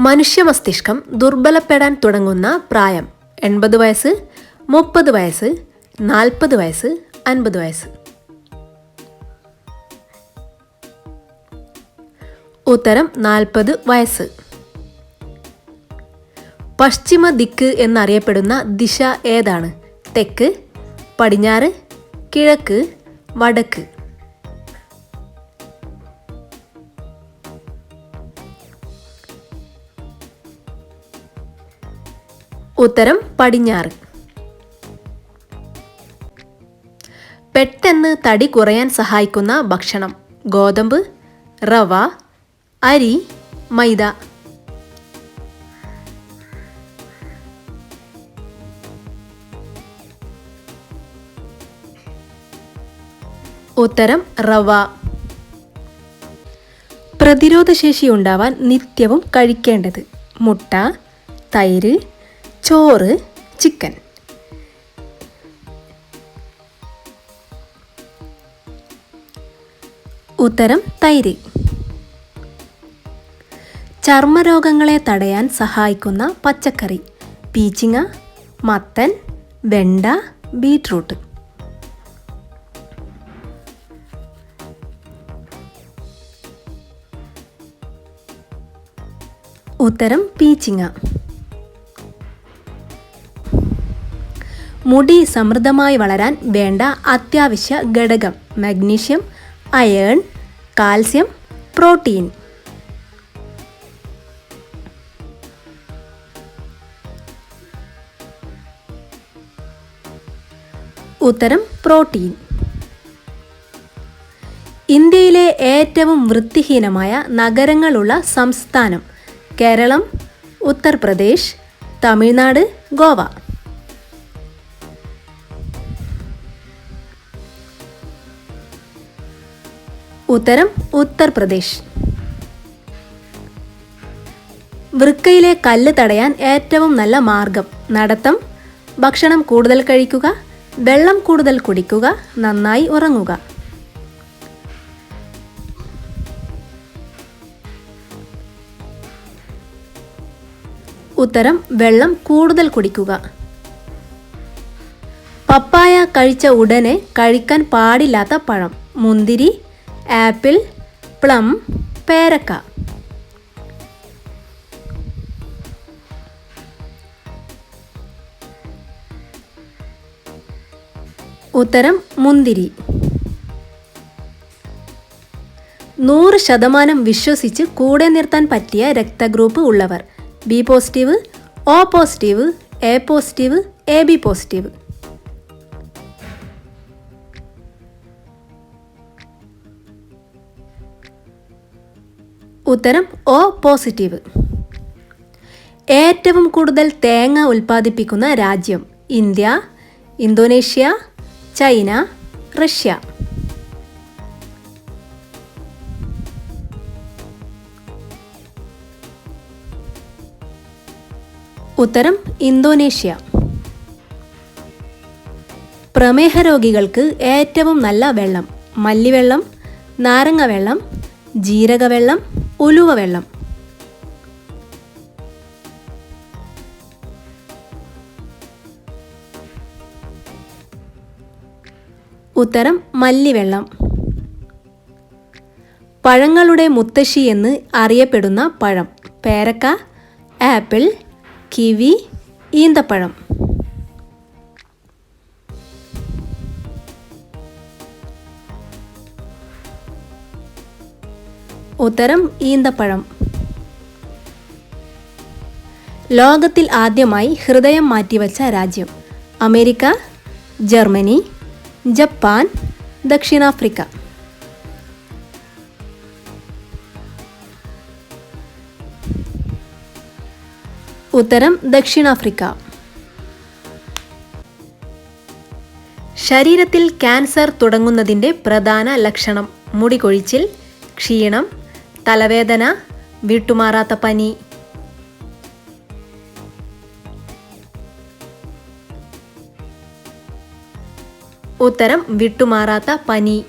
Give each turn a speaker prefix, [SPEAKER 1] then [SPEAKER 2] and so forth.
[SPEAKER 1] മനുഷ്യ മസ്തിഷ്കം ദുർബലപ്പെടാൻ തുടങ്ങുന്ന പ്രായം എൺപത് വയസ്സ് മുപ്പത് വയസ്സ് നാൽപ്പത് വയസ്സ് അൻപത് വയസ്സ്. ഉത്തരം നാൽപ്പത് വയസ്സ്. പശ്ചിമ ദിക്ക് എന്നറിയപ്പെടുന്ന ദിശ ഏതാണ്? തെക്ക് പടിഞ്ഞാറ് കിഴക്ക് വടക്ക്. ഉത്തരം പടിഞ്ഞാറ്. പെട്ടെന്ന് തടി കുറയാൻ സഹായിക്കുന്ന ഭക്ഷണം. ഗോതമ്പ് റവ അരി മൈദ. ഉത്തരം റവ. പ്രതിരോധശേഷി ഉണ്ടാവാൻ നിത്യവും കഴിക്കേണ്ടത് മുട്ട തൈര് ചോറ് ചിക്കൻ. ഉത്തരം തൈര്. ചർമ്മരോഗങ്ങളെ തടയാൻ സഹായിക്കുന്ന പച്ചക്കറി. പീച്ചിങ്ങ മത്തൻ വെണ്ട ബീട്രൂട്ട്. ഉത്തരം പീച്ചിങ്ങ. മുടി സമൃദ്ധമായി വളരാൻ വേണ്ട അത്യാവശ്യ ഘടകം മഗ്നീഷ്യം അയേൺ കാൽസ്യം പ്രോട്ടീൻ. ഉത്തരം പ്രോട്ടീൻ. ഇന്ത്യയിലെ ഏറ്റവും വൃത്തിഹീനമായ നഗരങ്ങളുള്ള സംസ്ഥാനം കേരളം ഉത്തർപ്രദേശ് തമിഴ്നാട് ഗോവ. ഉത്തരം ഉത്തർപ്രദേശ്. വൃക്കയിലെ കല്ല് തടയാൻ ഏറ്റവും നല്ല മാർഗം നടത്തം ഭക്ഷണം കൂടുതൽ കഴിക്കുക വെള്ളം കൂടുതൽ കുടിക്കുക നന്നായി ഉറങ്ങുക. ഉത്തരം വെള്ളം കൂടുതൽ കുടിക്കുക. പപ്പായ കഴിച്ച ഉടനെ കഴിക്കാൻ പാടില്ലാത്ത പഴം മുന്തിരി ആപ്പിൾ പ്ലം പേരക്ക. ഉത്തരം മുന്തിരി. നൂറ് ശതമാനം വിശ്വസിച്ച് കൂടെ നിർത്താൻ പറ്റിയ രക്തഗ്രൂപ്പ് ഉള്ളവർ. B positive O positive A positive A B positive. ഉത്തരം ഒ പോസിറ്റീവ്. ഏറ്റവും കൂടുതൽ തേങ്ങ ഉൽപ്പാദിപ്പിക്കുന്ന രാജ്യം ഇന്ത്യ ഇന്തോനേഷ്യ ചൈന റഷ്യ. ഉത്തരം ഇന്തോനേഷ്യ. പ്രമേഹ രോഗികൾക്ക് ഏറ്റവും നല്ല വെള്ളം മല്ലിവെള്ളം നാരങ്ങ വെള്ളം ജീരകവെള്ളം ഉലുവ വെള്ളം ഉത്തരം മല്ലിവെള്ളം. പഴങ്ങളുടെ മുത്തശ്ശി എന്ന് അറിയപ്പെടുന്ന പഴം. പേരക്ക ആപ്പിൾ കിവി ഈന്തപ്പഴം. ഉത്തരം ഈന്തപ്പഴം. ലോകത്തിൽ ആദ്യമായി ഹൃദയം മാറ്റിവച്ച രാജ്യം അമേരിക്ക ജർമ്മനി ജപ്പാൻ ദക്ഷിണാഫ്രിക്ക. ഉത്തരം ദക്ഷിണാഫ്രിക്ക. ശരീരത്തിൽ ക്യാൻസർ തുടങ്ങുന്നതിന്റെ പ്രധാന ലക്ഷണം മുടികൊഴിച്ചിൽ ക്ഷീണം തലവേദന വിട്ടുമാറാത്ത പനി. ഉത്തരം വിട്ടുമാറാത്ത പനി.